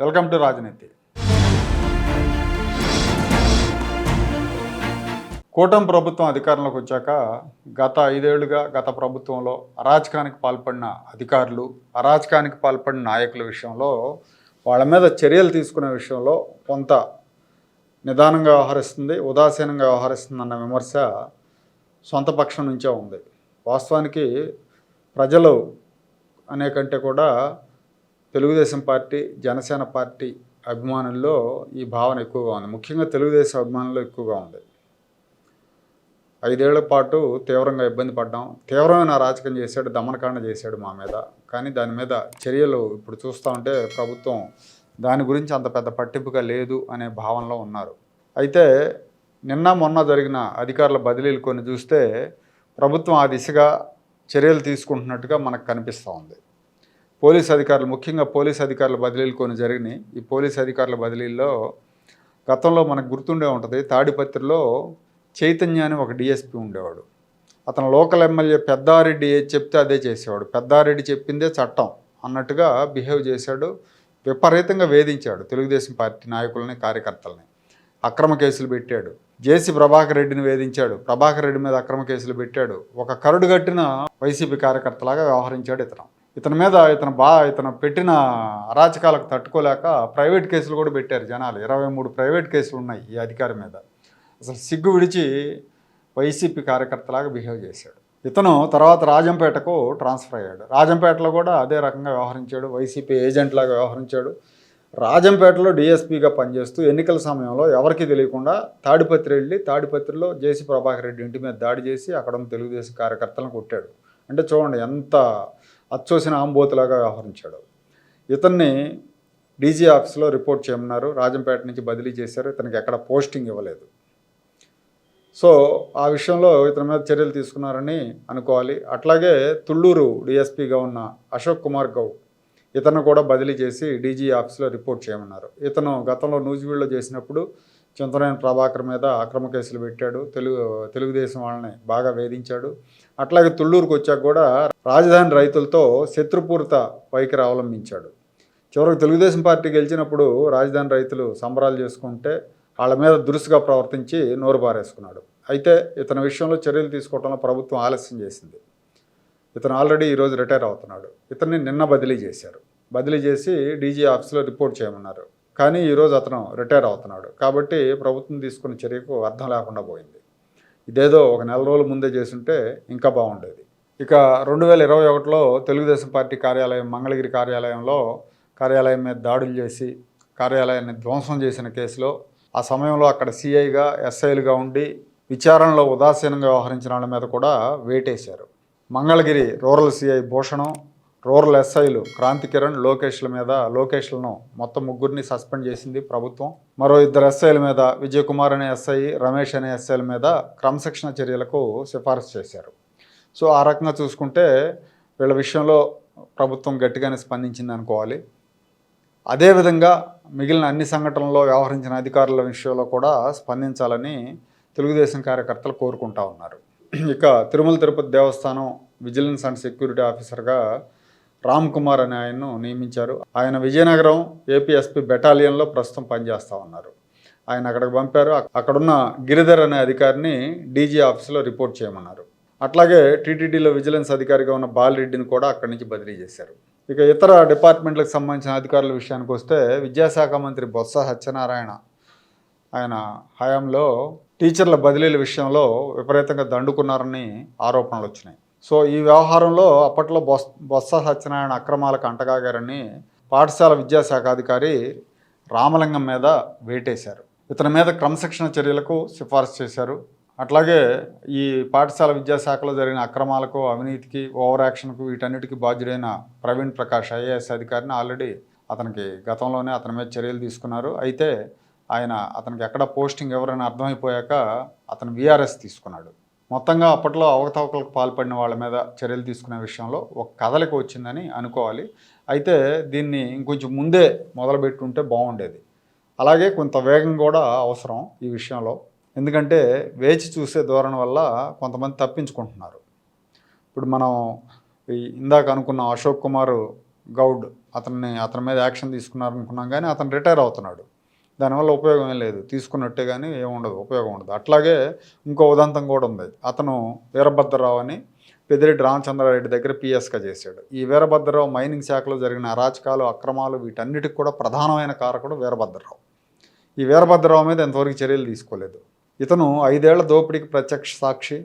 Welcome to రాజనీతి. కూటమి ప్రభుత్వం అధికారంలోకి వచ్చాక గత ఐదేళ్ళుగా గత ప్రభుత్వంలో అరాచకానికి పాల్పడిన అధికారులు అరాచకానికి పాల్పడిన నాయకుల విషయంలో వాళ్ళ మీద చర్యలు తీసుకునే విషయంలో కొంత నిదానంగా వ్యవహరిస్తుంది ఉదాసీనంగా వ్యవహరిస్తుంది అన్న విమర్శ సొంత పక్షం నుంచే ఉంది. వాస్తవానికి ప్రజలు అనే కంటే కూడా తెలుగుదేశం పార్టీ జనసేన పార్టీ అభిమానుల్లో ఈ భావన ఎక్కువగా ఉంది. ముఖ్యంగా తెలుగుదేశం అభిమానుల్లో ఎక్కువగా ఉంది. ఐదేళ్ళ పాటు తీవ్రంగా ఇబ్బంది పడ్డాం. తీవ్రమైన అరాచకం చేశాడు దమనకాండ చేశాడు మా మీద. కానీ దాని మీద చర్యలు ఇప్పుడు చూస్తూ ఉంటే ప్రభుత్వం దాని గురించి అంత పెద్ద పట్టింపుగా లేదు అనే భావనలో ఉన్నారు. అయితే నిన్న మొన్న జరిగిన అధికారుల బదిలీలు కొన్ని చూస్తే ప్రభుత్వం ఆ దిశగా చర్యలు తీసుకుంటున్నట్టుగా మనకు కనిపిస్తూ ఉంది. పోలీస్ అధికారులు ముఖ్యంగా పోలీస్ అధికారుల బదిలీలు కొన్ని జరిగినాయి. ఈ పోలీస్ అధికారుల బదిలీల్లో గతంలో మనకు గుర్తుండే ఉంటుంది తాడిపత్రిలో చైతన్య అని ఒక డిఎస్పీ ఉండేవాడు. అతను లోకల్ ఎమ్మెల్యే పెద్దారెడ్డి ఏది చెప్తే అదే చేసేవాడు. పెద్దారెడ్డి చెప్పిందే చట్టం అన్నట్టుగా బిహేవ్ చేశాడు విపరీతంగా వేధించాడు తెలుగుదేశం పార్టీ నాయకులని కార్యకర్తలని. అక్రమ కేసులు పెట్టాడు. జేసీ ప్రభాకర్ రెడ్డిని వేధించాడు. ప్రభాకర్ రెడ్డి మీద అక్రమ కేసులు పెట్టాడు. ఒక కరుడు కట్టిన వైసీపీ కార్యకర్తలాగా వ్యవహరించాడు ఇతను. ఇతని మీద ఇతను బా ఇతను పెట్టిన అరాచకాలకు తట్టుకోలేక ప్రైవేట్ కేసులు కూడా పెట్టారు జనాలు. ఇరవై మూడు ప్రైవేట్ కేసులు ఉన్నాయి ఈ అధికారి మీద. అసలు సిగ్గు విడిచి వైసీపీ కార్యకర్తలాగా బిహేవ్ చేశాడు. ఇతను తర్వాత రాజంపేటకు ట్రాన్స్ఫర్ అయ్యాడు. రాజంపేటలో కూడా అదే రకంగా వ్యవహరించాడు. వైసీపీ ఏజెంట్ లాగా వ్యవహరించాడు. రాజంపేటలో డిఎస్పీగా పనిచేస్తూ ఎన్నికల సమయంలో ఎవరికీ తెలియకుండా తాడిపత్రి వెళ్ళి తాడిపత్రిలో జేసీ ప్రభాకర్ రెడ్డి ఇంటి మీద దాడి చేసి అక్కడ తెలుగుదేశం కార్యకర్తలను కొట్టాడు. అంటే చూడండి ఎంత అచ్చోసిన ఆంబోతులాగా వ్యవహరించాడు. ఇతన్ని డీజీ ఆఫీస్లో రిపోర్ట్ చేయమన్నారు. రాజంపేట నుంచి బదిలీ చేశారు. ఇతనికి ఎక్కడ పోస్టింగ్ ఇవ్వలేదు. సో ఆ విషయంలో ఇతని మీద చర్యలు తీసుకున్నారని అనుకోవాలి. అట్లాగే తుళ్ళూరు డిఎస్పీగా ఉన్న అశోక్ కుమార్ గౌడ్ ఇతను కూడా బదిలీ చేసి డీజీ ఆఫీస్లో రిపోర్ట్ చేయమన్నారు. ఇతను గతంలో నూజివీడులో చేసినప్పుడు చింతనేని ప్రభాకర్ మీద అక్రమ కేసులు పెట్టాడు. తెలుగు తెలుగుదేశం వాళ్ళని బాగా వేధించాడు. అట్లాగే తుళ్ళూరుకు వచ్చాక కూడా రాజధాని రైతులతో శత్రుపూరిత వైఖరి అవలంబించాడు చివరికి తెలుగుదేశం పార్టీ గెలిచినప్పుడు రాజధాని రైతులు సంబరాలు చేసుకుంటే వాళ్ళ మీద దురుసుగా ప్రవర్తించి నోరు పారేసుకున్నాడు. అయితే ఇతని విషయంలో చర్యలు తీసుకోవడంలో ప్రభుత్వం ఆలస్యం చేసింది. ఇతను ఆల్రెడీ ఈరోజు రిటైర్ అవుతున్నాడు. ఇతన్ని నిన్న బదిలీ చేశారు. బదిలీ చేసి డీజీ ఆఫీస్లో రిపోర్ట్ చేయమన్నారు. కానీ ఈరోజు అతను రిటైర్ అవుతున్నాడు. కాబట్టి ప్రభుత్వం తీసుకున్న చర్యకు అర్థం లేకుండా పోయింది. ఇదేదో ఒక నెల రోజుల ముందే చేసుంటే ఇంకా బాగుండేది. ఇక రెండు వేల ఇరవై ఒకటిలో తెలుగుదేశం పార్టీ కార్యాలయం మంగళగిరి కార్యాలయంలో కార్యాలయం మీద దాడులు చేసి కార్యాలయాన్ని ధ్వంసం చేసిన కేసులో ఆ సమయంలో అక్కడ సిఐగా ఎస్ఐలుగా ఉండి విచారణలో ఉదాసీనంగా వ్యవహరించిన వాళ్ళ మీద కూడా వేటేశారు. Mangalagiri rural CI Bhushanam rural ఎస్ఐలు క్రాంతి కిరణ్ లోకేష్ల మీద లోకేష్లను మొత్తం ముగ్గురిని సస్పెండ్ చేసింది ప్రభుత్వం. మరో ఇద్దరు ఎస్ఐల మీద విజయ్ కుమార్ అనే ఎస్ఐ రమేష్ అనే ఎస్ఐల మీద క్రమశిక్షణ చర్యలకు సిఫారసు చేశారు. సో ఆ రకంగా చూసుకుంటే వీళ్ళ విషయంలో ప్రభుత్వం గట్టిగానే స్పందించింది అనుకోవాలి. అదేవిధంగా మిగిలిన అన్ని సంఘటనల్లో వ్యవహరించిన అధికారుల విషయంలో కూడా స్పందించాలని తెలుగుదేశం కార్యకర్తలు కోరుకుంటా ఉన్నారు. ఇక తిరుమల తిరుపతి దేవస్థానం విజిలెన్స్ అండ్ సెక్యూరిటీ ఆఫీసర్గా రామ్ కుమార్ అనే ఆయన్ను నియమించారు. ఆయన విజయనగరం ఏపీఎస్పీ బెటాలియన్లో ప్రస్తుతం పనిచేస్తూ ఉన్నారు. ఆయన అక్కడికి పంపారు. అక్కడున్న గిరిధర్ అనే అధికారిని డీజీ ఆఫీస్లో రిపోర్ట్ చేయమన్నారు. అట్లాగే టీటీడీలో విజిలెన్స్ అధికారిగా ఉన్న బాలరెడ్డిని కూడా అక్కడి నుంచి బదిలీ చేశారు. ఇక ఇతర డిపార్ట్మెంట్లకు సంబంధించిన అధికారుల విషయానికి వస్తే విద్యాశాఖ మంత్రి బొత్స సత్యనారాయణ ఆయన హయాంలో టీచర్ల బదిలీల విషయంలో విపరీతంగా దండుకున్నారని ఆరోపణలు వచ్చినాయి. సో ఈ వ్యవహారంలో అప్పట్లో బొస్ బొత్స సత్యనారాయణ అక్రమాలకు అంటగాగారని పాఠశాల విద్యాశాఖ అధికారి రామలింగం మీద వేటేశారు. ఇతని మీద క్రమశిక్షణ చర్యలకు సిఫార్సు చేశారు. అట్లాగే ఈ పాఠశాల విద్యాశాఖలో జరిగిన అక్రమాలకు అవినీతికి ఓవర్ యాక్షన్కు వీటన్నిటికీ బాధ్యుడైన ప్రవీణ్ ప్రకాష్ ఐఏఎస్ అధికారిని ఆల్రెడీ అతనికి గతంలోనే అతని మీద చర్యలు తీసుకున్నారు. అయితే ఆయన అతనికి ఎక్కడ పోస్టింగ్ ఎవరైనా అర్థమైపోయాక అతను విఆర్ఎస్ తీసుకున్నాడు. మొత్తంగా అప్పట్లో అవకతవకలకు పాల్పడిన వాళ్ళ మీద చర్యలు తీసుకునే విషయంలో ఒక కదలిక వచ్చిందని అనుకోవాలి. అయితే దీన్ని ఇంకొంచెం ముందే మొదలుపెట్టుంటే బాగుండేది. అలాగే కొంత వేగం కూడా అవసరం ఈ విషయంలో. ఎందుకంటే వేచి చూసే ధోరణి వల్ల కొంతమంది తప్పించుకుంటున్నారు. ఇప్పుడు మనం ఇందాక అనుకున్న అశోక్ కుమార్ గౌడ్ అతన్ని అతని మీద యాక్షన్ తీసుకున్నారనుకున్నాం కానీ అతను రిటైర్ అవుతున్నాడు. దానివల్ల ఉపయోగం ఏం లేదు. తీసుకున్నట్టే కానీ ఏముండదు ఉపయోగం ఉండదు. అట్లాగే ఇంకో ఉదంతం కూడా ఉంది. అతను వీరభద్రరావు అని పెద్దిరెడ్డి రామచంద్రారెడ్డి దగ్గర పిఎస్గా చేశాడు. ఈ వీరభద్రరావు మైనింగ్ శాఖలో జరిగిన అరాచకాలు అక్రమాలు వీటన్నిటికి కూడా ప్రధానమైన కారకుడు వీరభద్రరావు. ఈ వీరభద్రరావు మీద ఎంతవరకు చర్యలు తీసుకోలేదు. ఇతను ఐదేళ్ళ దోపిడీకి ప్రత్యక్ష సాక్షి.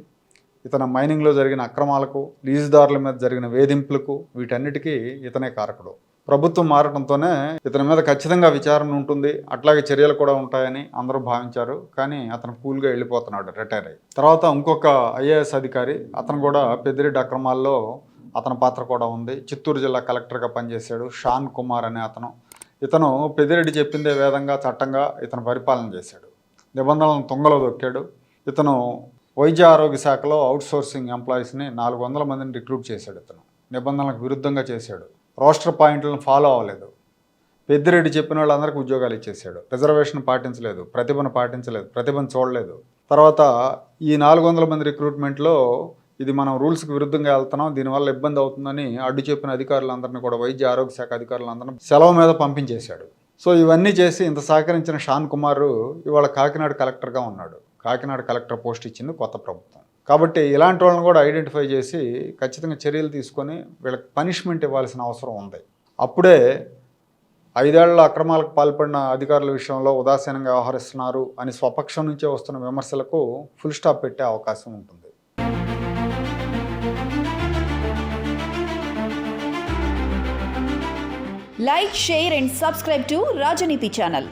ఇతను మైనింగ్లో జరిగిన అక్రమాలకు లీజుదారుల మీద జరిగిన వేధింపులకు వీటన్నిటికీ ఇతనే కారకుడు. ప్రభుత్వం మారడంతోనే ఇతని మీద ఖచ్చితంగా విచారణ ఉంటుంది అట్లాగే చర్యలు కూడా ఉంటాయని అందరూ భావించారు. కానీ అతను కూల్గా వెళ్ళిపోతున్నాడు రిటైర్ అయ్యి. తర్వాత ఇంకొక ఐఏఎస్ అధికారి అతను కూడా పెద్దిరెడ్డి అక్రమాల్లో అతని పాత్ర కూడా ఉంది. చిత్తూరు జిల్లా కలెక్టర్గా పనిచేశాడు షాన్ కుమార్ అనే అతను. ఇతను పెద్దిరెడ్డి చెప్పిందే వేదంగా చట్టంగా ఇతను పరిపాలన చేశాడు. నిబంధనలను తుంగలో దొక్కాడు. ఇతను వైద్య ఆరోగ్య శాఖలో అవుట్ సోర్సింగ్ ఎంప్లాయీస్ని నాలుగు వందల మందిని రిక్రూట్ చేశాడు ఇతను. నిబంధనలకు విరుద్ధంగా చేశాడు. రోస్టర్ పాయింట్లను ఫాలో అవ్వలేదు. పెద్దిరెడ్డి చెప్పిన వాళ్ళందరికీ ఉద్యోగాలు ఇచ్చేసాడు రిజర్వేషన్ పాటించలేదు ప్రతిభను పాటించలేదు ప్రతిభను చూడలేదు. తర్వాత ఈ నాలుగు వందల మంది రిక్రూట్మెంట్లో ఇది మనం రూల్స్కి విరుద్ధంగా వెళ్తున్నాం దీనివల్ల ఇబ్బంది అవుతుందని అడ్డు చెప్పిన అధికారులందరినీ కూడా వైద్య ఆరోగ్య శాఖ అధికారులందరినీ సెలవు మీద పంపించేశాడు. సో ఇవన్నీ చేసి ఇంత సహకరించిన షాన్ కుమార్ ఇవాళ కాకినాడ కలెక్టర్గా ఉన్నాడు. కాకినాడ కలెక్టర్ పోస్ట్ ఇచ్చింది కొత్త ప్రభుత్వం. కాబట్టి ఇలాంటి వాళ్ళని కూడా ఐడెంటిఫై చేసి ఖచ్చితంగా చర్యలు తీసుకొని వీళ్ళకి పనిష్మెంట్ ఇవ్వాల్సిన అవసరం ఉంది. అప్పుడే ఐదేళ్ళ అక్రమాలకు పాల్పడిన అధికారుల విషయంలో ఉదాసీనంగా వ్యవహరిస్తున్నారు అని స్వపక్షం నుంచే వస్తున్న విమర్శలకు ఫుల్ స్టాప్ పెట్టే అవకాశం ఉంటుంది. Like share and subscribe to Rajaneethi channel